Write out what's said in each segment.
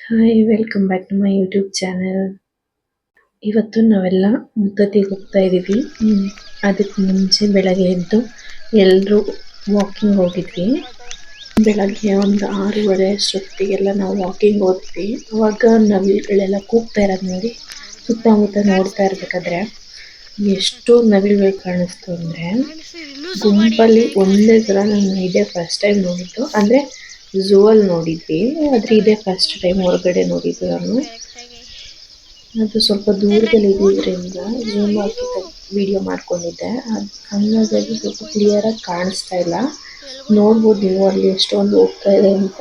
Hi welcome back to my YouTube channel ಇವತ್ತು ನಾವೆಲ್ಲ ಮುದ್ದತಿಗೆ ಹೋಗ್ತಾ ಇದ್ದೀವಿ. ಅದಕ್ಕೆ ಮುಂಚೆ ಬೆಳಗ್ಗೆ ಎದ್ದು ಎಲ್ಲರೂ ವಾಕಿಂಗ್ ಹೋಗಿದ್ವಿ. ಬೆಳಗ್ಗೆ ಒಂದು ಆರೂವರೆ ಅಷ್ಟೊತ್ತಿಗೆಲ್ಲ ನಾವು ವಾಕಿಂಗ್ ಹೋದ್ವಿ. ಅವಾಗ ನವಿಲುಗಳೆಲ್ಲ ಕೂಗ್ತಾ ಇರೋದು ನೋಡಿ, ಸುತ್ತಮುತ್ತ ನೋಡ್ತಾ ಇರ್ಬೇಕಾದ್ರೆ ಎಷ್ಟು ನವಿಲುಗಳು ಕಾಣಿಸ್ತು ಅಂದರೆ ಗುಂಪಲ್ಲಿ ಒಂದೇ ಸಲ ನಾನು ಇದೇ ಫಸ್ಟ್ ಟೈಮ್ ನೋಡಿದ್ದು. ಅಂದರೆ ಝೂ ಅಲ್ಲಿ ನೋಡಿದ್ವಿ. ಆದರೆ ಇದೇ ಫಸ್ಟ್ ಟೈಮ್ ಹೊರಗಡೆ ನೋಡಿದ್ದು ನಾನು. ಅದು ಸ್ವಲ್ಪ ದೂರದಲ್ಲಿ ಇದ್ದಿದ್ದರಿಂದ ಝೂಮ್ ಹಾಕಿ ವಿಡಿಯೋ ಮಾಡ್ಕೊಂಡಿದ್ದೆ. ಅದು ಹಂಗಾಗಿ ಅದು ಸ್ವಲ್ಪ ಕ್ಲಿಯರಾಗಿ ಕಾಣಿಸ್ತಾ ಇಲ್ಲ. ನೋಡ್ಬೋದು ನೀವು ಅಲ್ಲಿ ಎಷ್ಟೊಂದು ಹೋಗ್ತಾ ಇದೆ ಅಂತ.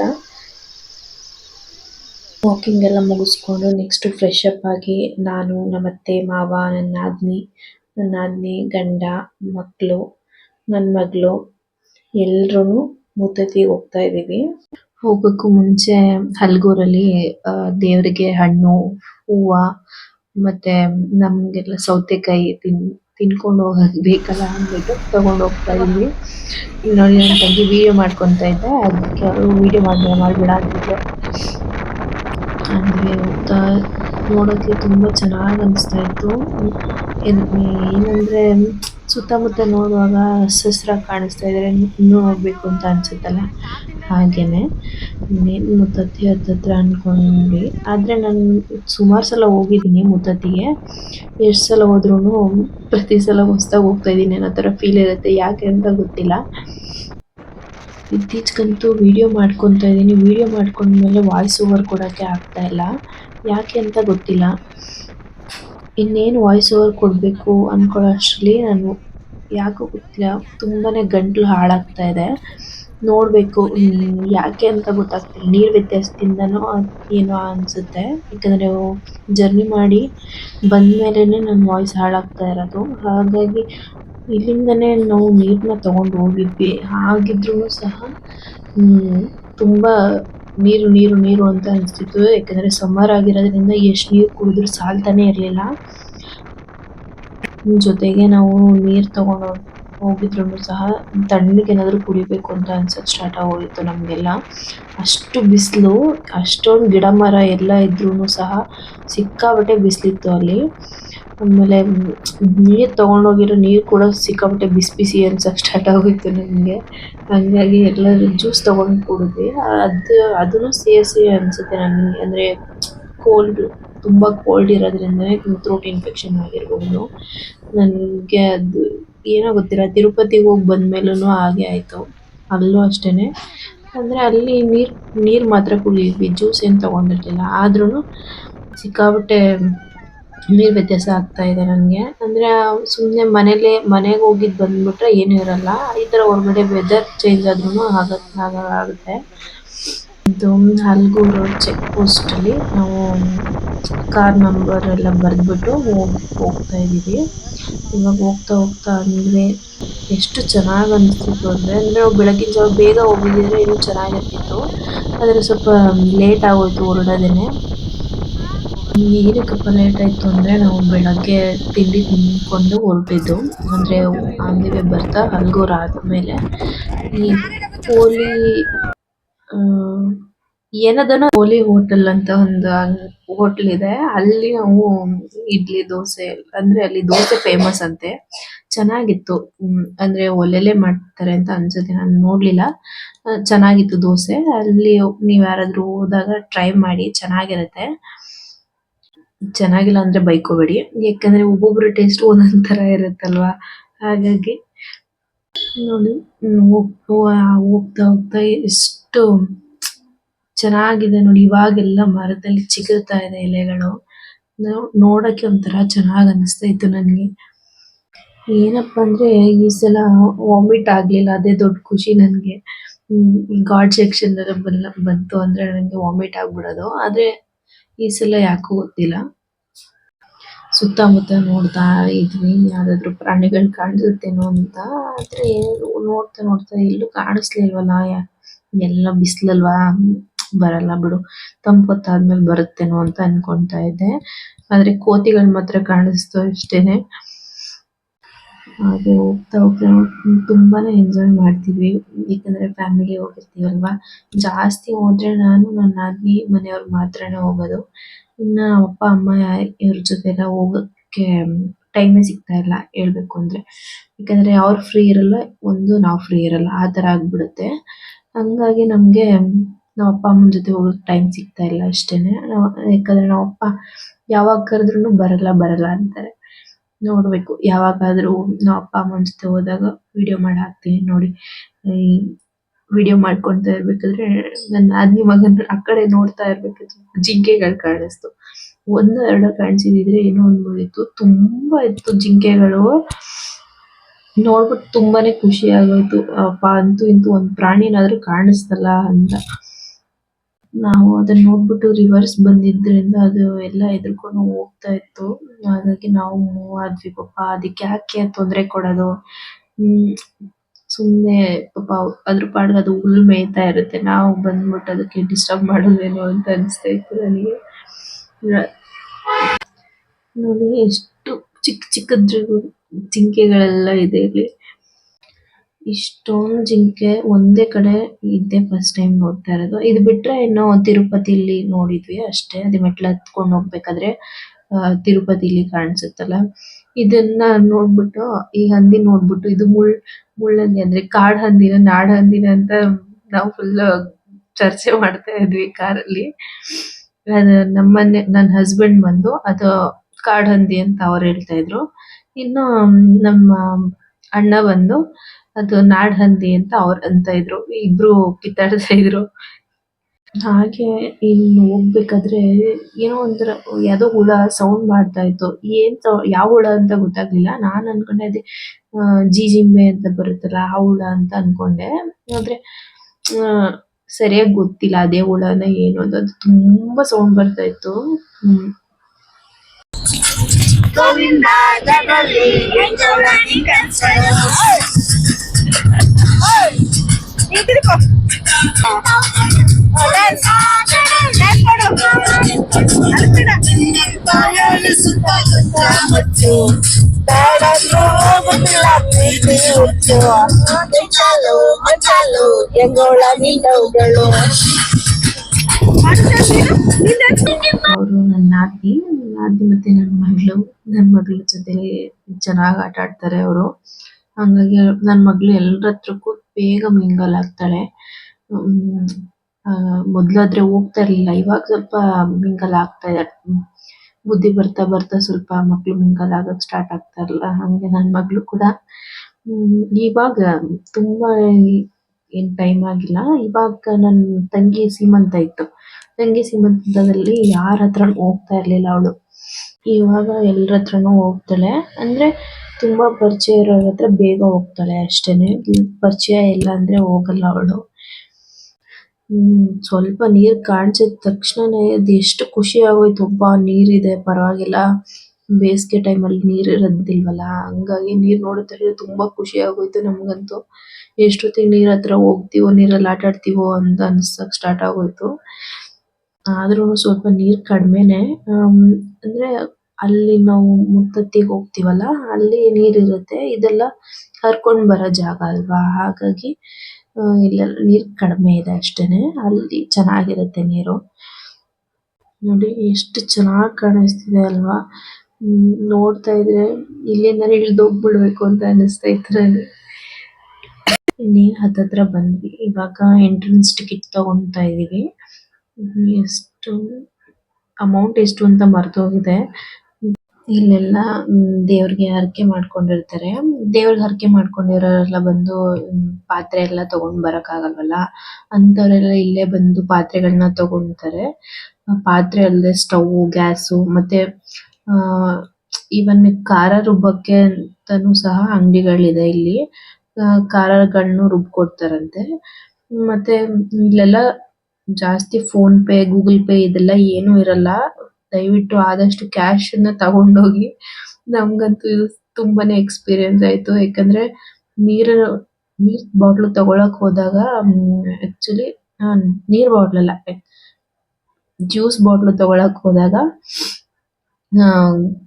ವಾಕಿಂಗ್ ಎಲ್ಲ ಮುಗಿಸ್ಕೊಂಡು ನೆಕ್ಸ್ಟ್ ಫ್ರೆಶ್ ಅಪ್ ಆಗಿ ನಾನು ನಮ್ಮ ಅತ್ತೆ ಮಾವ, ನನ್ನ ನಾದಿನಿ ನನ್ನ ನಾದಿನಿ ಗಂಡ ಮಕ್ಕಳು ನನ್ನ ಮಗಳು ಎಲ್ರೂ ಮುತ್ತತ್ತಿಗೆ ಹೋಗ್ತಾ ಇದ್ದೀವಿ. ಹೋಗಕ್ಕೂ ಮುಂಚೆ ಹಲಗೂರಲ್ಲಿ ದೇವರಿಗೆ ಹಣ್ಣು, ಹೂವ, ಮತ್ತೆ ನಮಗೆಲ್ಲ ಸೌತೆಕಾಯಿ ತಿನ್, ತಿನ್ಕೊಂಡು ಹೋಗಕ್ಕೆ ಬೇಕಲ್ಲ ಅಂದ್ಬಿಟ್ಟು ತಗೊಂಡು ಹೋಗ್ತಾ ಇದ್ವಿ ಇಲ್ಲಿ ನೋಡಿ ನನ್ನ ತಂಗಿ ವಿಡಿಯೋ ಮಾಡ್ಕೊತಾ ಇದ್ದೆ. ಅದಕ್ಕೆ ಅವರು ವಿಡಿಯೋ ಮಾಡ್ಬೇಡ ಮಾಡ್ಬೇಡ ಅಂತಿದ್ರು. ಅಂದ್ರೆ ಹೋಗ್ತಾ ನೋಡೋಕೆ ತುಂಬಾ ಚೆನ್ನಾಗಿ ಅನಿಸ್ತಾ ಇತ್ತು. ಏನಂದ್ರೆ ಸುತ್ತಮುತ್ತ ನೋಡುವಾಗ ಹಸ್ರ್ ಹಸ್ರಾಗಿ ಕಾಣಿಸ್ತಾ ಇದ್ರೆ ಇನ್ನೂ ಹೋಗ್ಬೇಕು ಅಂತ ಅನ್ಸುತ್ತಲ್ಲ? ಹಾಗೇನೆ. ಇನ್ನೇನು ಮುತ್ತತ್ತಿ ಹತ್ತತ್ರ ಅನ್ಕೊಂಡ್ವಿ ಆದರೆ ನಾನು ಸುಮಾರು ಸಲ ಹೋಗಿದ್ದೀನಿ ಮುತ್ತತ್ತಿಗೆ. ಎಷ್ಟು ಸಲ ಹೋದ್ರೂ ಪ್ರತಿ ಸಲ ಹೊಸ್ದಾಗಿ ಹೋಗ್ತಾ ಇದ್ದೀನಿ ಅನ್ನೋ ಥರ ಫೀಲ್ ಇರುತ್ತೆ. ಯಾಕೆ ಅಂತ ಗೊತ್ತಿಲ್ಲ. ಇತ್ತೀಚೆಗಂತೂ ವಿಡಿಯೋ ಮಾಡ್ಕೊತಾ ಇದ್ದೀನಿ. ವಿಡಿಯೋ ಮಾಡ್ಕೊಂಡ್ಮೇಲೆ ವಾಯ್ಸ್ ಓವರ್ ಕೊಡೋಕ್ಕೆ ಆಗ್ತಾ ಇಲ್ಲ. ಯಾಕೆ ಅಂತ ಗೊತ್ತಿಲ್ಲ. ಇನ್ನೇನು ವಾಯ್ಸ್ ಓವರ್ ಕೊಡಬೇಕು ಅಂದ್ಕೊಳ್ಳೋ ಅಷ್ಟರಲ್ಲಿ ನಾನು ಯಾಕೋ ಗೊತ್ತಿಲ್ಲ ತುಂಬಾ ಗಂಟಲು ಹಾಳಾಗ್ತಾ ಇದೆ. ನೋಡಬೇಕು ಯಾಕೆ ಅಂತ ಗೊತ್ತಾಗ್ತಿಲ್ಲ. ನೀರು ವ್ಯತ್ಯಾಸದಿಂದನೋ ಏನೋ ಅನಿಸುತ್ತೆ. ಯಾಕಂದರೆ ಜರ್ನಿ ಮಾಡಿ ಬಂದ ಮೇಲೇ ನನ್ನ ವಾಯ್ಸ್ ಹಾಳಾಗ್ತಾ ಇರೋದು. ಹಾಗಾಗಿ ಇಲ್ಲಿಂದನೇ ನಾವು ನೀರನ್ನ ತಗೊಂಡು ಹೋಗಿದ್ವಿ. ಹಾಗಿದ್ರೂ ಸಹ ತುಂಬ ನೀರು ನೀರು ನೀರು ಅಂತ ಅನಿಸ್ತಿತ್ತು. ಯಾಕಂದ್ರೆ ಸಮ್ಮರ್ ಆಗಿರೋದ್ರಿಂದ ಎಷ್ಟು ನೀರು ಕುಡಿದ್ರು ಸಾಲ್ತಾನೆ ಇರಲಿಲ್ಲ. ಜೊತೆಗೆ ನಾವು ನೀರು ತಗೊಂಡು ಹೋಗಿದ್ರು ಸಹ ತಣ್ಣಗೇನಾದರೂ ಕುಡಿಬೇಕು ಅಂತ ಅನ್ಸೋಕ್ಕೆ ಸ್ಟಾರ್ಟ್ ಆಗೋಯ್ತು ನಮಗೆಲ್ಲ. ಅಷ್ಟು ಬಿಸಿಲು, ಅಷ್ಟೊಂದು ಗಿಡ ಮರ ಎಲ್ಲ ಇದ್ರೂ ಸಹ ಸಿಕ್ಕಾಪಟ್ಟೆ ಬಿಸಿಲಿತ್ತು ಅಲ್ಲಿ. ಆಮೇಲೆ ನೀರು ತೊಗೊಂಡೋಗಿರೋ ನೀರು ಕೂಡ ಸಿಕ್ಕಾಪಟ್ಟೆ ಬಿಸಿ ಬಿಸಿ ಅನ್ಸಕ್ ಸ್ಟಾರ್ಟ್ ಆಗೋಯ್ತು ನನಗೆ. ಹಾಗಾಗಿ ಎಲ್ಲರೂ ಜ್ಯೂಸ್ ತೊಗೊಂಡು ಕುಡಿದ್ವಿ. ಅದು, ಅದನ್ನು ಸೇರಿಸಿ ಅನಿಸುತ್ತೆ ನನಗೆ. ಅಂದರೆ ಕೋಲ್ಡ್ ತುಂಬ ಕೋಲ್ಡ್ ಇರೋದ್ರಿಂದನೇ ಥ್ರೋಟ್ ಇನ್ಫೆಕ್ಷನ್ ಆಗಿರ್ಬೋದು. ನನಗೆ ಅದು ಏನೋ ಗೊತ್ತಿಲ್ಲ. ತಿರುಪತಿಗೆ ಹೋಗಿ ಬಂದ್ಮೇಲೂ ಹಾಗೆ ಆಯಿತು. ಅಲ್ಲೂ ಅಷ್ಟೇ ಅಂದರೆ ಅಲ್ಲಿ ನೀರು ನೀರು ಮಾತ್ರ ಕುಡಿದ್ವಿ. ಜ್ಯೂಸ್ ಏನು ತಗೊಂಡಿರ್ಲಿಲ್ಲ. ಆದ್ರೂ ಸಿಕ್ಕಾಪಟ್ಟೆ ನೀರು ವ್ಯತ್ಯಾಸ ಆಗ್ತಾ ಇದೆ ನನಗೆ. ಅಂದರೆ ಸುಮ್ಮನೆ ಮನೇಲೆ, ಮನೆಗೆ ಹೋಗಿದ್ದು ಬಂದುಬಿಟ್ರೆ ಏನು ಇರಲ್ಲ. ಈ ಥರ ಹೊರಗಡೆ ವೆದರ್ ಚೇಂಜ್ ಆದ್ರೂ ಆಗತ್ತೆ ಆಗುತ್ತೆ. ಇದು ಹಲ್ಗೂರು ಚೆಕ್ ಪೋಸ್ಟಲ್ಲಿ ನಾವು ಕಾರ್ ನಂಬರ್ ಎಲ್ಲ ಬರೆದ್ಬಿಟ್ಟು ಹೋಗ್, ಹೋಗ್ತಾ ಇದ್ದೀವಿ. ಇವಾಗ ಹೋಗ್ತಾ ಹೋಗ್ತಾ ಅಂದರೆ ಎಷ್ಟು ಚೆನ್ನಾಗಿ ಅನಿಸ್ತಿತ್ತು ಅಂದರೆ ಅಂದರೆ ಬೆಳಗಿನ ಜಾವ ಬೇಗ ಹೋಗಿದ್ದಿದ್ರೆ ಇನ್ನೂ ಚೆನ್ನಾಗಿರ್ತಿತ್ತು. ಆದರೆ ಸ್ವಲ್ಪ ಲೇಟ್ ಆಗೋಯ್ತು ಹೊರಡೋದೇನೆ. ಏನಕ್ಕಪ್ಪ ಲೇಟ್ ಆಯಿತು ಅಂದರೆ ನಾವು ಬೆಳಗ್ಗೆ ತಿಂಡಿ ತಿಂದ್ಕೊಂಡು ಹೊರಟಿದ್ದು ಅಂದರೆ ವೇ ಬರ್ತಾ ಅಲ್ಗೂರು ಆದಮೇಲೆ ಈ ಪೋಲಿ ಏನದನ ಹೋಳಿ ಹೋಟೆಲ್ ಅಂತ ಒಂದು ಹೋಟೆಲ್ ಇದೆ. ಅಲ್ಲಿ ನಾವು ಇಡ್ಲಿ, ದೋಸೆ, ಅಂದ್ರೆ ಅಲ್ಲಿ ದೋಸೆ ಫೇಮಸ್ ಅಂತೆ. ಚೆನ್ನಾಗಿತ್ತು. ಅಂದ್ರೆ ಒಲೆಲೇ ಮಾಡ್ತಾರೆ ಅಂತ ಅನ್ಸುತ್ತೆ. ನಾನು ನೋಡ್ಲಿಲ್ಲ. ಚೆನ್ನಾಗಿತ್ತು ದೋಸೆ. ಅಲ್ಲಿ ನೀವು ಯಾರಾದರೂ ಹೋದಾಗ ಟ್ರೈ ಮಾಡಿ, ಚೆನ್ನಾಗಿರುತ್ತೆ. ಚೆನ್ನಾಗಿಲ್ಲ ಅಂದ್ರೆ ಬೈಕೋಬೇಡಿ. ಯಾಕಂದ್ರೆ ಒಬ್ಬೊಬ್ಬರ ಟೇಸ್ಟ್ ಒಂದೊಂದ್ ತರ ಇರುತ್ತಲ್ವಾ? ಹಾಗಾಗಿ ನೋಡಿ ಹೋಗ್ತಾ ಹೋಗ್ತಾ ಎಷ್ಟು ಚೆನ್ನಾಗಿದೆ ನೋಡಿ. ಇವಾಗೆಲ್ಲ ಮರದಲ್ಲಿ ಚಿಗುರ್ತಾ ಇದೆ ಎಲೆಗಳು. ನೋಡಕ್ಕೆ ಒಂಥರ ಚೆನ್ನಾಗಿ ಅನಿಸ್ತಾ ಇತ್ತು ನನಗೆ ಏನಪ್ಪಾ ಅಂದ್ರೆ ಈ ಸಲ ವಾಮಿಟ್ ಆಗ್ಲಿಲ್ಲ, ಅದೇ ದೊಡ್ಡ ಖುಷಿ ನನಗೆ ಗಾಡ್ ಸೆಕ್ಷನ್ ಬಂತು ಅಂದ್ರೆ ನನಗೆ ವಾಮಿಟ್ ಆಗ್ಬಿಡೋದು. ಆದ್ರೆ ಈ ಸಲ ಯಾಕೋ ಗೊತ್ತಿಲ್ಲ. ಸುತ್ತಮುತ್ತ ನೋಡ್ತಾ ಇದ್ವಿ, ಯಾವ್ದಾದ್ರು ಪ್ರಾಣಿಗಳು ಕಾಣಿಸುತ್ತೇನೋ ಅಂತ. ಆದ್ರೆ ನೋಡ್ತಾ ನೋಡ್ತಾ ಎಲ್ಲೂ ಕಾಣಿಸ್ಲಿಲ್ವಲ್ಲ ಎಲ್ಲ ಬಿಸ್ಲಲ್ವಾ? ಬರಲ್ಲ ಬಿಡು ತಂಪೊತ್ತಾದ್ಮೇಲೆ ಬರುತ್ತೇನೋ ಅಂತ ಅನ್ಕೊಂತಾ ಇದ್ದೆ. ಆದ್ರೆ ಕೋತಿಗಳು ಮಾತ್ರ ಕಾಣಿಸ್ತು ಅಷ್ಟೇನೆ. ಹಾಗೆ ಹೋಗ್ತಾ ಹೋಗ್ತಾ ತುಂಬಾನೇ ಎಂಜಾಯ್ ಮಾಡ್ತೀವಿ. ಯಾಕಂದ್ರೆ ಫ್ಯಾಮಿಲಿ ಹೋಗಿರ್ತೀವಲ್ವಾ? ಜಾಸ್ತಿ ಹೋದ್ರೆ ನಾನು ನನ್ನ ನಾದ್ನಿ ಮನೆಯವ್ರು ಮಾತ್ರನೇ ಹೋಗೋದು. ಇನ್ನ ಅಪ್ಪ, ಅಮ್ಮ ಇವ್ರ ಎಲ್ಲ ಹೋಗಕ್ಕೆ ಟೈಮೇ ಸಿಗ್ತಾ ಇಲ್ಲ ಹೇಳ್ಬೇಕು ಅಂದ್ರೆ. ಯಾಕಂದ್ರೆ ಅವ್ರು ಫ್ರೀ ಇರಲ್ಲ, ಒಂದು ನಾವು ಫ್ರೀ ಇರಲ್ಲ. ಆ ತರ ಆಗ್ಬಿಡುತ್ತೆ. ಹಂಗಾಗಿ ನಮ್ಗೆ ನಮ್ಮ ಅಪ್ಪ, ಅಮ್ಮನ ಜೊತೆ ಹೋಗಕ್ ಟೈಮ್ ಸಿಗ್ತಾ ಇಲ್ಲ ಅಷ್ಟೇನೆ. ಯಾಕಂದ್ರೆ ನಮ್ಮ ಅಪ್ಪ ಯಾವಾಗ ಕರೆದ್ರುನು ಬರಲ್ಲ ಬರಲ್ಲ ಅಂತಾರೆ. ನೋಡ್ಬೇಕು. ಯಾವಾಗಾದ್ರೂ ನಮ್ಮ ಅಪ್ಪ ಅಮ್ಮನ ಜೊತೆ ಹೋದಾಗ ವಿಡಿಯೋ ಮಾಡಿ ಹಾಕ್ತೀನಿ ನೋಡಿ. ವಿಡಿಯೋ ಮಾಡ್ಕೊಂತ ಇರ್ಬೇಕಾದ್ರೆ ನನ್ನ ನಾದ್ನಿ ಮಗನ್ ಆ ಕಡೆ ನೋಡ್ತಾ ಇರ್ಬೇಕಾದ್ರೆ ಜಿಂಕೆಗಳು ಕಾಣಿಸ್ತು. ಒಂದೋ, ಎರಡೋ ಕಾಣಿಸಿದಿದ್ರೆ ಏನೋ ಅನ್ಬೋದಿತ್ತು. ತುಂಬಾ ಇತ್ತು ಜಿಂಕೆಗಳು. ನೋಡ್ಬಿಟ್ಟು ತುಂಬಾನೇ ಖುಷಿ ಆಗೋಯ್ತು. ಅಪ್ಪ ಅಂತೂ ಇಂತೂ ಒಂದ್ ಪ್ರಾಣಿನಾದ್ರೂ ಕಾಣಿಸ್ತಲ್ಲ ಅಂತ. ನಾವು ಅದನ್ನ ನೋಡ್ಬಿಟ್ಟು ರಿವರ್ಸ್ ಬಂದಿದ್ರಿಂದ ಅದು ಎಲ್ಲ ಎದ್ರುಕೊಂಡು ಹೋಗ್ತಾ ಇತ್ತು. ಹಾಗಾಗಿ ನಾವು ಮೂವ್ ಆದ್ವಿ ಪಾಪ. ಅದಕ್ಕೆ ಯಾಕೆ ತೊಂದರೆ ಕೊಡೋದು? ಹ್ಮ್, ಸುಮ್ನೆ ಪಾಪ ಅದ್ರ ಪಾಡ್ಗೆ ಅದು ಹುಲ್ಲು ಮೇಯ್ತಾ ಇರುತ್ತೆ. ನಾವು ಬಂದ್ಬಿಟ್ಟು ಅದಕ್ಕೆ ಡಿಸ್ಟರ್ಬ್ ಮಾಡೋದೇನೋ ಅಂತ ಅನಿಸ್ತಾ ಇತ್ತು ನನಗೆ. ನೋಡಿ, ಎಷ್ಟು ಚಿಕ್ಕ ಚಿಕ್ಕದ್ರಿಗೂ ಜಿಂಕೆಗಳೆಲ್ಲ ಇದೆ ಇಲ್ಲಿ. ಇಷ್ಟೊಂದು ಜಿಂಕೆ ಒಂದೇ ಕಡೆ ಇದ್ದೆ ಫಸ್ಟ್ ಟೈಮ್ ನೋಡ್ತಾ ಇರೋದು. ಇದು ಬಿಟ್ರೆ ಇನ್ನು ತಿರುಪತಿಲಿ ನೋಡಿದ್ವಿ ಅಷ್ಟೇ. ಅದೇ ಮೆಟ್ಲು ಹತ್ಕೊಂಡ್ ಹೋಗ್ಬೇಕಾದ್ರೆ ಆ, ತಿರುಪತಿಲಿ ಕಾಣಿಸುತ್ತಲ್ಲ. ಇದನ್ನ ನೋಡ್ಬಿಟ್ಟು ಈ ಹಂದಿ ನೋಡ್ಬಿಟ್ಟು ಇದು ಮುಳ್ ಮುಳ್ಳಂದಿ ಅಂದ್ರೆ ಕಾಡ್ ಹಂದಿನ ನಾಡ ಹಂದಿನ ಅಂತ ನಾವು ಫುಲ್ ಚರ್ಚೆ ಮಾಡ್ತಾ ಇದ್ವಿ ಕಾರಲ್ಲಿ. ಅಲ್ಲಿ ನಮ್ಮನೆ ನನ್ನ ಹಸ್ಬೆಂಡ್ ಬಂದು ಅದು ಕಾಡ್ ಹಂದಿ ಅಂತ ಅವ್ರು ಹೇಳ್ತಾ ಇದ್ರು. ಇನ್ನು ನಮ್ಮ ಅಣ್ಣ ಬಂದು ಅದು ನಾಡ್ ಹಂದಿ ಅಂತ ಅವ್ರು ಅಂತ ಇದ್ರು. ಇಬ್ರು ಕಿತ್ತಾಡ್ತಾ ಇದ್ರು. ಹಾಗೆ ಇಲ್ಲಿ ಹೋಗ್ಬೇಕಾದ್ರೆ ಏನೋ ಒಂಥರ ಯಾವ್ದೋ ಹುಳ ಸೌಂಡ್ ಮಾಡ್ತಾ ಇತ್ತು. ಏನ್ ಯಾವ ಹುಳ ಅಂತ ಗೊತ್ತಾಗ್ಲಿಲ್ಲ. ನಾನ್ ಅನ್ಕೊಂಡೆ ಅದೇ ಜಿಜಿಂಬೆ ಅಂತ ಬರುತ್ತಲ್ಲ ಆ ಹುಳ ಅಂತ ಅನ್ಕೊಂಡೆ. ಆದ್ರೆ ಸರಿಯಾಗಿ ಗೊತ್ತಿಲ್ಲ ಅದೇ ಹುಳನ ಏನು ಅಂತ. ಅದು ತುಂಬಾ ಸೌಂಡ್ ಬರ್ತಾ ಇತ್ತು. ಹ್ಮ್. ಮಚಾಲು ಎಂಗೋಳ ನೀಡವುಗಳು ಅವರು ನನ್ನ ಆತಿ ನನ್ನ ಮತ್ತೆ ನನ್ನ ಮಗಳು, ನನ್ನ ಮಗಳ ಜೊತೆ ಚೆನ್ನಾಗಿ ಆಟ ಆಡ್ತಾರೆ ಅವರು. ಹಂಗಾಗಿ ನನ್ನ ಮಗಳು ಎಲ್ಲರ ಹತ್ರಕ್ಕೂ ಬೇಗ ಮಿಂಗಲ್ ಆಗ್ತಾಳೆ. ಹ್ಮ್ ಆಹ್ಹ್ ಮೊದ್ಲಾದ್ರೆ ಹೋಗ್ತಾ ಇರ್ಲಿಲ್ಲ. ಇವಾಗ ಸ್ವಲ್ಪ ಮಿಂಗಲ್ ಆಗ್ತಾ ಹ್ಮ್. ಬುದ್ಧಿ ಬರ್ತಾ ಬರ್ತಾ ಸ್ವಲ್ಪ ಮಕ್ಳು ಮಿಂಗಲ್ ಆಗಕ್ ಸ್ಟಾರ್ಟ್ ಆಗ್ತಾರಲ್ಲ ಹಂಗೆ ನನ್ನ ಮಗಳು ಕೂಡ ಇವಾಗ ತುಂಬಾ ಏನ್ ಟೈಮ್ ಆಗಿಲ್ಲ. ಇವಾಗ ನನ್ ತಂಗಿ ಸೀಮಂತ ಇತ್ತು. ತಂಗಿ ಸೀಮಂತದಲ್ಲಿ ಯಾರ ಹತ್ರ ಹೋಗ್ತಾ ಇರ್ಲಿಲ್ಲ ಅವಳು. ಇವಾಗ ಎಲ್ಲರ ಹತ್ರನು ಹೋಗ್ತಾಳೆ. ಅಂದ್ರೆ ತುಂಬಾ ಪರಿಚಯ ಇರೋರ್ ಹತ್ರ ಬೇಗ ಹೋಗ್ತಾಳೆ ಅಷ್ಟೇನೆ. ಪರಿಚಯ ಇಲ್ಲ ಅಂದ್ರೆ ಹೋಗಲ್ಲ ಅವಳು. ಹ್ಮ್, ಸ್ವಲ್ಪ ನೀರ್ ಕಾಣ್ಸಿದ್ ತಕ್ಷಣನೇ ಅದ್ ಎಷ್ಟು ಖುಷಿ ಆಗೋಯ್ತು. ಅಬ್ಬಾ ಇದೆ ಪರವಾಗಿಲ್ಲ. ಬೇಸಿಗೆ ಟೈಮ್ ಅಲ್ಲಿ ನೀರ್ ಇರೋದಿಲ್ವಲ್ಲ? ಹಂಗಾಗಿ ನೀರ್ ನೋಡಿದ ತಕ್ಷಣ ತುಂಬಾ ಖುಷಿ ಆಗೋಯ್ತು ನಮ್ಗಂತೂ. ಎಷ್ಟೊತ್ತಿಗೆ ನೀರ್ ಹತ್ರ ಹೋಗ್ತಿವೋ, ನೀರಲ್ಲಿ ಆಟ ಆಡ್ತಿವೋ ಅಂತ ಅನ್ಸಕ್ ಸ್ಟಾರ್ಟ್ ಆಗೋಯ್ತು. ಆದ್ರೂ ಸ್ವಲ್ಪ ನೀರ್ ಕಡಿಮೆನೆ. ಅಂದ್ರೆ ಅಲ್ಲಿ ನಾವು ಮುತ್ತತ್ತಿಗೆ ಹೋಗ್ತಿವಲ್ಲ, ಅಲ್ಲಿ ನೀರ್ ಇರುತ್ತೆ. ಇದೆಲ್ಲ ಹರ್ಕೊಂಡ್ ಬರೋ ಜಾಗ ಅಲ್ವಾ? ಹಾಗಾಗಿ ಇಲ್ಲಿ ನೀರ್ ಕಡಿಮೆ ಇದೆ ಅಷ್ಟೇನೆ. ಅಲ್ಲಿ ಚೆನ್ನಾಗಿರುತ್ತೆ ನೀರು. ನೋಡಿ, ಎಷ್ಟು ಚೆನ್ನಾಗ್ ಕಾಣಿಸ್ತಿದೆ ಅಲ್ವಾ? ನೋಡ್ತಾ ಇದ್ರೆ ಇಲ್ಲಿಂದಾನೇ ಇಳ್ದು ಹೋಗ್ಬಿಡ್ಬೇಕು ಅಂತ ಅನಿಸ್ತಾ ಇತ್ತು ನನಗೆ ನೀರ್ ಹತ್ತತ್ರ ಬಂದ್ವಿ. ಇವಾಗ ಎಂಟ್ರೆನ್ಸ್ ಟಿಕೆಟ್ ತಗೊಂತಾ ಇದೀವಿ. ಎಷ್ಟು ಅಮೌಂಟ್ ಎಷ್ಟು ಅಂತ ಮರ್ತೋಗಿದೆ ಇಲ್ಲೆಲ್ಲ ದೇವರಿಗೆ ಹರಕೆ ಮಾಡ್ಕೊಂಡಿರ್ತಾರೆ. ದೇವ್ರಿಗೆ ಹರಕೆ ಮಾಡ್ಕೊಂಡಿರೋರೆಲ್ಲ ಬಂದು ಪಾತ್ರೆ ಎಲ್ಲ ತಗೊಂಡ್ ಬರಕ್ ಆಗಲ್ವಲ್ಲ ಅಂತವರೆಲ್ಲ ಇಲ್ಲೇ ಬಂದು ಪಾತ್ರೆಗಳನ್ನ ತಗೊಂತಾರೆ. ಪಾತ್ರೆ ಅಲ್ಲದೆ ಸ್ಟವ್, ಗ್ಯಾಸ್, ಮತ್ತೆ, ಆ ಈವನ್ ಖಾರ ರುಬ್ಬಕ್ಕೆ ಅಂತಾನೂ ಸಹ ಅಂಗಡಿಗಳಿದೆ ಇಲ್ಲಿ. ಖಾರಗಳನ್ನು ರುಬ್ಕೊಡ್ತಾರಂತೆ. ಮತ್ತೆ, ಇಲ್ಲೆಲ್ಲ ಜಾಸ್ತಿ ಫೋನ್ ಪೇ, ಗೂಗಲ್ ಪೇ ಇದೆಲ್ಲ ಏನು ಇರಲ್ಲ. ದಯವಿಟ್ಟು ಆದಷ್ಟು ಕ್ಯಾಶ್ನ ತಗೊಂಡೋಗಿ ನಮ್ಗಂತೂ ಇದು ತುಂಬಾನೇ ಎಕ್ಸ್ಪೀರಿಯನ್ಸ್ ಆಯ್ತು. ಯಾಕಂದ್ರೆ ನೀರು, ನೀರ್ ಬಾಟಲ್ ತಗೊಳಕ್ ಹೋದಾಗ ಆಕ್ಚುಲಿ ನೀರ್ ಬಾಟ್ಲ್ ಅಲ್ಲ ಜ್ಯೂಸ್ ಬಾಟಲ್ ತಗೊಳಕ್ ಹೋದಾಗ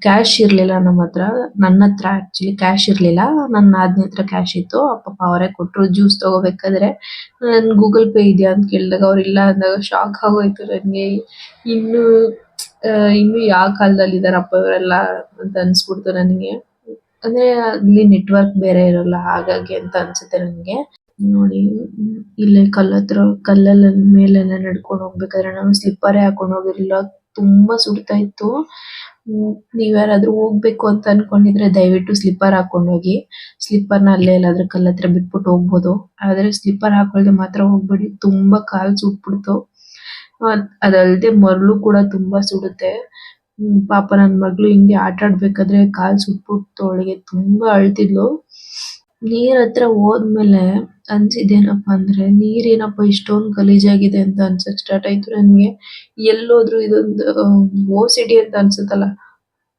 ಕ್ಯಾಶ್ ಇರ್ಲಿಲ್ಲ ನಮ್ಮ ಹತ್ರ. ನನ್ನ ಹತ್ರ ಆಕ್ಚುಲಿ ಕ್ಯಾಶ್ ಇರ್ಲಿಲ್ಲ. ನನ್ನ ನಾದ್ನಿ ಹತ್ರ ಕ್ಯಾಶ್ ಇತ್ತು. ಪಾಪ ಅವರೇ ಕೊಟ್ರು ಜ್ಯೂಸ್ ತಗೋಬೇಕಾದ್ರೆ. ನನ್ ಗೂಗಲ್ ಪೇ ಇದೆಯಾ ಅಂತ ಕೇಳಿದಾಗ ಅವ್ರು ಇಲ್ಲ ಅಂದಾಗ ಶಾಕ್ ಆಗೋಯ್ತು ನನಗೆ ಇನ್ನು ಇನ್ನು ಯಾವ ಕಾಲದಲ್ಲಿ ಇದಾರಪ್ಪ ಇವರೆಲ್ಲ ಅಂತ ಅನ್ಸ್ಬಿಡ್ತು ನನಗೆ. ಅಂದ್ರೆ ಅಲ್ಲಿ ನೆಟ್ವರ್ಕ್ ಬೇರೆ ಇರಲ್ಲ ಹಾಗಾಗಿ ಅಂತ ಅನ್ಸುತ್ತೆ ನನಗೆ. ನೋಡಿ, ಇಲ್ಲಿ ಇಲ್ಲೇ ಕಲ್ ಹತ್ರ ಕಲ್ಲಲ್ಲಿ ಮೇಲೆಲ್ಲ ನಡ್ಕೊಂಡು ಹೋಗ್ಬೇಕಾದ್ರೆ ನಾನು ಸ್ಲಿಪ್ಪರ್ ಹಾಕೊಂಡು ಹೋಗಿರ್ಲಿಲ್ಲ. ತುಂಬಾ ಸುಡ್ತಾ ಇತ್ತು. ನೀವ್ ಯಾರಾದ್ರೂ ಹೋಗ್ಬೇಕು ಅಂತ ಅನ್ಕೊಂಡಿದ್ರೆ ದಯವಿಟ್ಟು ಸ್ಲಿಪ್ಪರ್ ಹಾಕೊಂಡು ಹೋಗಿ. ಸ್ಲಿಪ್ಪರ್ನ ಅಲ್ಲೇ ಎಲ್ಲಾದ್ರೂ ಕಲ್ ಹತ್ರ ಬಿಟ್ಬಿಟ್ಟು ಹೋಗ್ಬೋದು. ಆದ್ರೆ ಸ್ಲಿಪ್ಪರ್ ಹಾಕೊಳ್ದೆ ಮಾತ್ರ ಹೋಗ್ಬೇಡಿ. ತುಂಬಾ ಕಾಲ್ ಸುಟ್ಬಿಡ್ತು. ಅದಲ್ದೆ ಮರಳು ಕೂಡ ತುಂಬಾ ಸುಡುತ್ತೆ. ಪಾಪ ನನ್ ಮಗಳು ಹಿಂಗೆ ಆಟ ಆಡ್ಬೇಕಾದ್ರೆ ಕಾಲ್ ಸುಟ್ಬಿಟ್ಟು ಅವಳಿಗೆ ತುಂಬಾ ಅಳ್ತಿದ್ಲು. ನೀರ್ ಹತ್ರ ಹೋದ್ಮೇಲೆ ಅನ್ಸಿದ್ದೇನಪ್ಪಾ ಅಂದ್ರೆ, ನೀರ್ ಏನಪ್ಪಾ ಇಷ್ಟೊಂದ್ ಗಲೀಜಾಗಿದೆ ಅಂತ ಅನ್ಸಕ್ ಸ್ಟಾರ್ಟ್ ಆಯ್ತು ನನ್ಗೆ. ಎಲ್ಲೋದ್ರು ಇದೊಂದು ಓಸಿಡಿ ಅಂತ ಅನ್ಸುತ್ತಲ್ಲ,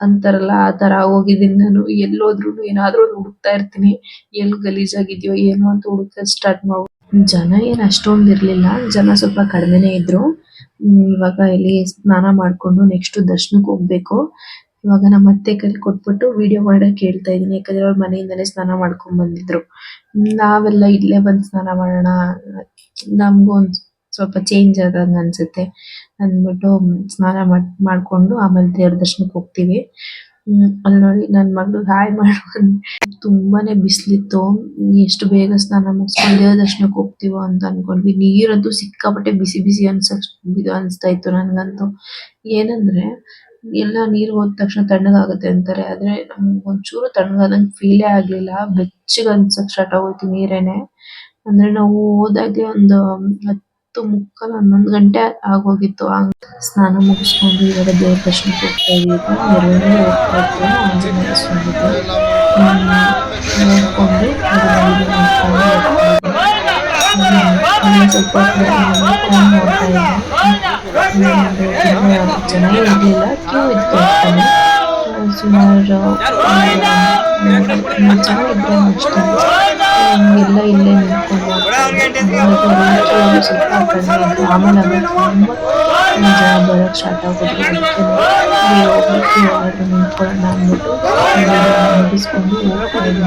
ಅಂತಾರಲ್ಲ, ಆ ತರ ಹೋಗಿದ್ದೀನಿ ನಾನು. ಎಲ್ಲೋದ್ರು ಏನಾದ್ರೂ ಒಂದ್ ಹುಡುಕ್ತಾ ಇರ್ತೀನಿ. ಎಲ್ ಗಲೀಜಾಗಿದ್ಯೋ ಏನೋ ಅಂತ ಹುಡುಕಕ್ ಸ್ಟಾರ್ಟ್ ಮಾಡ್. ಜನ ಏನ್ ಅಷ್ಟೊಂದ್ ಇರ್ಲಿಲ್ಲ. ಜನ ಸ್ವಲ್ಪ ಕಡಿಮೆನೆ ಇದ್ರು. ಇವಾಗ ಇಲ್ಲಿ ಸ್ನಾನ ಮಾಡ್ಕೊಂಡು ನೆಕ್ಸ್ಟ್ ದರ್ಶನಕ್ಕೆ ಹೋಗ್ಬೇಕು. ಇವಾಗ ನಮ್ಮ ಅತ್ತೆ ಕೈಲಿ ಕೊಟ್ಬಿಟ್ಟು ವಿಡಿಯೋ ಮಾಡಕ್ಕೆ ಹೇಳ್ತಾ ಇದೀನಿ ಯಾಕಂದ್ರೆ ಅವ್ರ ಮನೆಯಿಂದಾನೇ ಸ್ನಾನ ಮಾಡ್ಕೊಂಡ್ ಬಂದಿದ್ರು. ನಾವೆಲ್ಲ ಇಲ್ಲೇ ಬಂದು ಸ್ನಾನ ಮಾಡೋಣ. ನಮ್ಗೂ ಒಂದ್ ಸ್ವಲ್ಪ ಚೇಂಜ್ ಆದಂಗ ಅನ್ಸುತ್ತೆ. ಅಂದ್ಬಿಟ್ಟು ಸ್ನಾನ ಮಾಡ್, ಮಾಡ್ಕೊಂಡು ಆಮೇಲೆ ದೇವ್ರ ದರ್ಶನಕ್ಕೆ ಹೋಗ್ತೀವಿ. ಅಲ್ಲಿ ನೋಡಿ, ನನ್ ಮಗಳು ಹಾಯ್ ಮಾಡು ತುಂಬಾನೇ ಬಿಸಿಲಿತ್ತು. ಎಷ್ಟು ಬೇಗ ಸ್ನಾನ ಮುಗಿಸ್ಕೊಂಡು ದೇವ್ರ ದರ್ಶನಕ್ಕೆ ಹೋಗ್ತೀವೋ ಅಂತ ಅನ್ಕೊಂಡ್ವಿ. ನೀರಂತೂ ಸಿಕ್ಕಾಪಟ್ಟೆ ಬಿಸಿ ಬಿಸಿ ಅನ್ಸ್ತಾ ಇತ್ತು ನನ್ಗಂತೂ. ಏನಂದ್ರೆ, ಎಲ್ಲ ನೀರು ಹೋದ ತಕ್ಷಣ ತಣ್ಣಗಾಗುತ್ತೆ ಅಂತಾರೆ. ಆದ್ರೆ ನಮ್ಗೆ ಒಂಚೂರು ತಣ್ಣಗಾದಂಗೆ ಫೀಲೇ ಆಗ್ಲಿಲ್ಲ. ಬೆಚ್ಚಗೆ ಅನ್ಸಕ್ ಸ್ಟಾರ್ಟ್ ಆಗೋಯ್ತು ನೀರೇನೆ. ಅಂದ್ರೆ ನಾವು ಹೋದಾಗೆ ಒಂದು ಹತ್ತು ಮುಕ್ಕಾಲ್ ಹನ್ನೊಂದು ಗಂಟೆ ಆಗೋಗಿತ್ತು. ಆಗ ಸ್ನಾನ ಮುಗಿಸ್ಕೊಂಡು ಇವಾಗ ದೇವ್ರ ದರ್ಶನಕ್ಕೆ ಹೋಗ್ತಾ ಇದೀವಿ. ಹೋಗ್ತಾ ಇತ್ತು ಆಂಜನೇಯ ಸ್ವಾಮಿ ನೋಡ್ಕೊಂಡು ಸ್ವಲ್ಪ ಫೋನ್ ನೋಡ್ತಾ ಇದ್ದೆ ಚೆನ್ನಾಗಿ ಇರ್ಲಿಲ್ಲ ಕ್ಯೂ ಆ, ಸುಮಾರು ಇದ್ರು ಅಷ್ಟೇ. ಎಲ್ಲ ಇಲ್ಲೇ ನಿಂತ್ಕೊಂಡು ಸ್ವಲ್ಪ ಕಡಿಮೆ ಇತ್ತು ಆಮೇಲೆ ಆಮೇಲೆ ತುಂಬಾ ಜನ ಬರಕ್ ಸ್ಟಾರ್ಟ್ ಆಗೋದು ಹೋಗ್ಲಿಕ್ಕೆ ನಿಂತ್ಕೊಳ್ಳೋಣ ಅಂದ್ಬಿಟ್ಟು ಮುಗಿಸ್ಕೊಂಡು ಹೋಗ್ತಾ ಇದ್ವಿ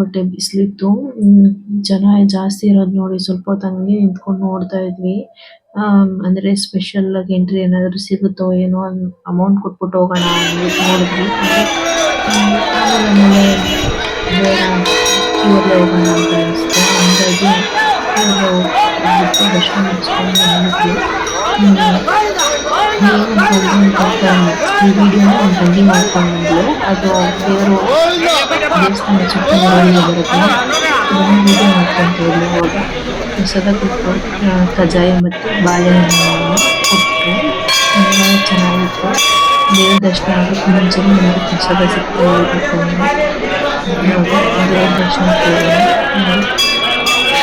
ಸಿಕ್ಕಾಪಟ್ಟೆ ಬಿಸಿಲಿತ್ತು ಜನ ಜಾಸ್ತಿ ಇರೋದ್ ನೋಡಿ ಸ್ವಲ್ಪ ಹೊತ್ತು ಹಂಗೆ ನಿಂತ್ಕೊಂಡು ನೋಡ್ತಾ ಇದ್ವಿ ಆಹ್ಹ್ ಅಂದ್ರೆ ಸ್ಪೆಷಲ್ ಆಗಿ ಎಂಟ್ರಿ ಏನಾದ್ರು ಸಿಗುತ್ತೋ ಏನೋ ಅಮೌಂಟ್ ಕೊಟ್ಬಿಟ್ಟು ಹೋಗೋಣ ಅಂದ್ಬಿಟ್ಟು ನೋಡಿದ್ವಿ ಆಮೇಲೆ ಬೇಡ ಅಂತ ಅನಿಸ್ತು ದರ್ಶನ ಮುಗಿಸ್ಕೊಂಡು ವಿಡಿಯೋನ ಒಂದು ತಂಗಿ ಮಾಡ್ಕೊಂಡು ಅದು ದೇವರು ದೇವಸ್ಥಾನ ಸುತ್ತ ಮೆರವಣಿಗೆ ಬರುತ್ತೆ ಅದನ್ನ ವಿಡಿಯೋ ಮಾಡ್ಕೊಂತ ಇದ್ಲು ಅವಾಗ ಪ್ರಸಾದ ಕೊಟ್ಟು ಆ, ಕಜ್ಜಾಯ ಮತ್ತು ಬಾಳೆಹಣ್ಣು ಕೊಟ್ಟರು ಚೆನ್ನಾಗಿತ್ತು. ದೇವ್ರ ದರ್ಶನ ಆಗೋಕ್ಕೆ ಮುಂಚೆನೇ ನಮಗೆ ಪ್ರಸಾದ ಸಿಗ್ತಾ ಇರಬೇಕು ದೇವ್ರ ಹೋಗೋಣ.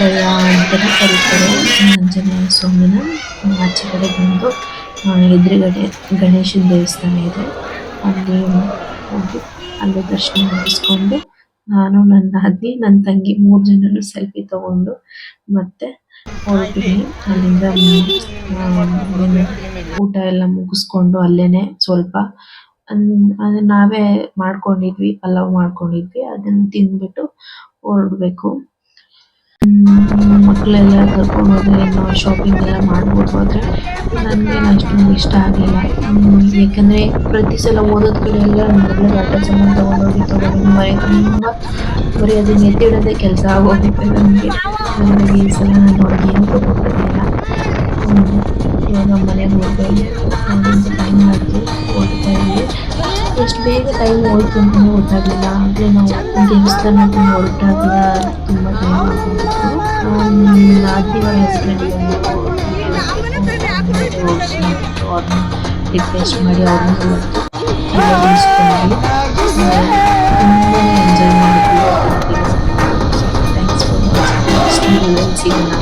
ಮುತ್ತತ್ರಯ ಅಂತಾನೆ ಕರೀತಾರೆ. ಆಂಜನೇಯ ಸ್ವಾಮಿನ ಆಚೆ ಕಡೆ ಬಂದು ಎದುರುಗಡೆ ಗಣೇಶನ ದೇವಸ್ಥಾನ ಇದೆ. ಅಲ್ಲಿ, ಹೋಗಿ ಅಲ್ಲಿ ದರ್ಶನ ಮಾಡಿಸ್ಕೊಂಡು ನಾನು, ನನ್ನ ಅಜ್ಜಿ, ನನ್ನ ತಂಗಿ ಮೂರು ಜನರು ಸೆಲ್ಫಿ ತಗೊಂಡು ಮತ್ತೆ ಹೊರಟಿದ್ವಿ ಅಲ್ಲಿಂದ ಊಟ ಎಲ್ಲ ಮುಗಿಸ್ಕೊಂಡು ಅಲ್ಲೇನೆ ಸ್ವಲ್ಪ ಅದನ್ನ ನಾವೇ ಮಾಡ್ಕೊಂಡಿದ್ವಿ, ಪಲಾವ್ ಮಾಡ್ಕೊಂಡಿದ್ವಿ. ಅದನ್ನ ತಿಂದ್ಬಿಟ್ಟು ಹೊರಡ್ಬೇಕು. ಮಕ್ಕಳೆಲ್ಲ ಕರ್ಕೊಂಡು ಹೋದ್ರೆ ಏನೋ ಶಾಪಿಂಗ್ ಎಲ್ಲ ಮಾಡ್ಬೋದು ಆದರೆ ನನಗೇನು ಅಷ್ಟೊಂದು ಇಷ್ಟ ಆಗಲಿಲ್ಲ. ಯಾಕಂದರೆ ಪ್ರತಿ ಸಲ ಓದೋದ್ ಕಡೆ ಎಲ್ಲ ನನ್ನೆಲ್ಲ ಆಟ ಸಾಮಾನು ತೊಗೊಂಡೋಗಿ ತೊಗೊಂಡು ಮನೆ ತುಂಬ ಬರೀ ಅದು ಎತ್ತಿಡೋದೇ ಕೆಲಸ ಆಗೋಗುತ್ತೆ ನನಗೆ. ಹಾಗಾಗಿ ಈ ಸಲ ನಾನು ಅವ್ರಿಗೆ ಏನು ತೊಗೊಂಡಿರಲಿಲ್ಲ ಇವಾಗ ಮನೆಗೆ ಹೋಗ್ಬೇಕು. ಟೈಮ್ ಎಷ್ಟು ಬೇಗ ಟೈಮ್ ಹೋಯ್ತು ಅಂತಲೇ ಗೊತ್ತಾಗಲಿಲ್ಲ. ಅಂದರೆ ನಾವು ದೇವಸ್ಥಾನಕ್ಕೆ ಹೊರಟಾಗ ತುಂಬ ಟೈಮ್ ಆದಿವಾರ ಹಸ್ಬೆಂಡ್ ಅವ್ರನ್ನ ರಿಕ್ವೆಸ್ಟ್ ಮಾಡಿ ಅವ್ರನ್ನ ತುಂಬಾ ಎಂಜಾಯ್ ಮಾಡಿದ್ವಿ ಥ್ಯಾಂಕ್ಸ್ ಫಾರ್ ವಾಚಿಂಗ್ ಸಿಗೋಣ